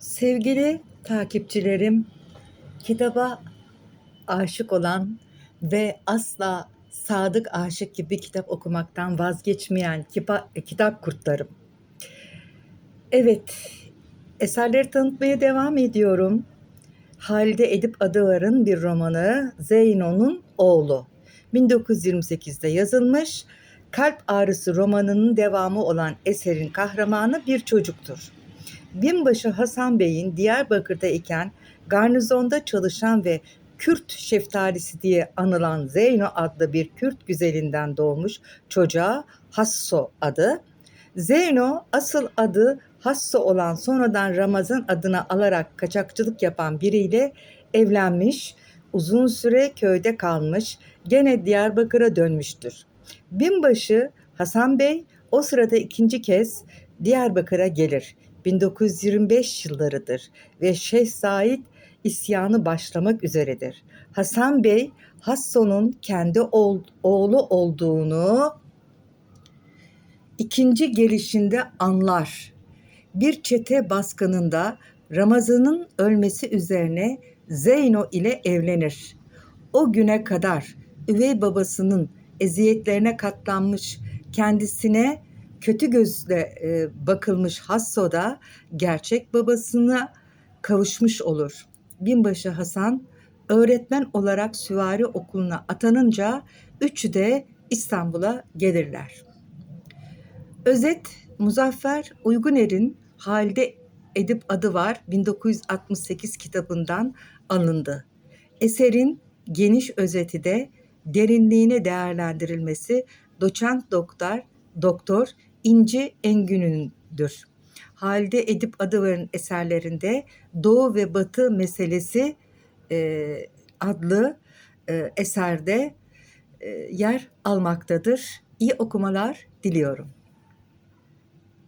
Sevgili takipçilerim, kitaba aşık olan ve asla sadık aşık gibi kitap okumaktan vazgeçmeyen kipa, kitap kurtlarım. Evet, eserleri tanıtmaya devam ediyorum. Halide Edip Adıvar'ın bir romanı Zeyno'nun Oğlu. 1928'de yazılmış. Kalp Ağrısı romanının devamı olan eserin kahramanı bir çocuktur. Binbaşı Hasan Bey'in Diyarbakır'da iken garnizonda çalışan ve Kürt şeftalisi diye anılan Zeyno adlı bir Kürt güzelinden doğmuş çocuğa Hasso adı. Zeyno asıl adı Hasso olan sonradan Ramazan adını alarak kaçakçılık yapan biriyle evlenmiş, uzun süre köyde kalmış, gene Diyarbakır'a dönmüştür. Binbaşı Hasan Bey o sırada ikinci kez Diyarbakır'a gelir. 1925 yıllarıdır ve Şeyh Said isyanı başlamak üzeredir. Hasan Bey Hasso'nun kendi oğlu olduğunu ikinci gelişinde anlar. Bir çete baskınında Ramazan'ın ölmesi üzerine Zeyno ile evlenir. O güne kadar üvey babasının eziyetlerine katlanmış, kendisine kötü gözle e, bakılmış Hasso da gerçek babasına kavuşmuş olur. Binbaşı Hasan öğretmen olarak süvari okuluna atanınca üçü de İstanbul'a gelirler. Özet Muzaffer Uyguner'in Halide Edip adı var 1968 kitabından alındı. Eserin geniş özeti de derinliğine değerlendirilmesi doçent doktor doktor İnci Engün'ündür. Halide Edip Adıvar'ın eserlerinde Doğu ve Batı meselesi e, adlı e, eserde e, yer almaktadır. İyi okumalar diliyorum.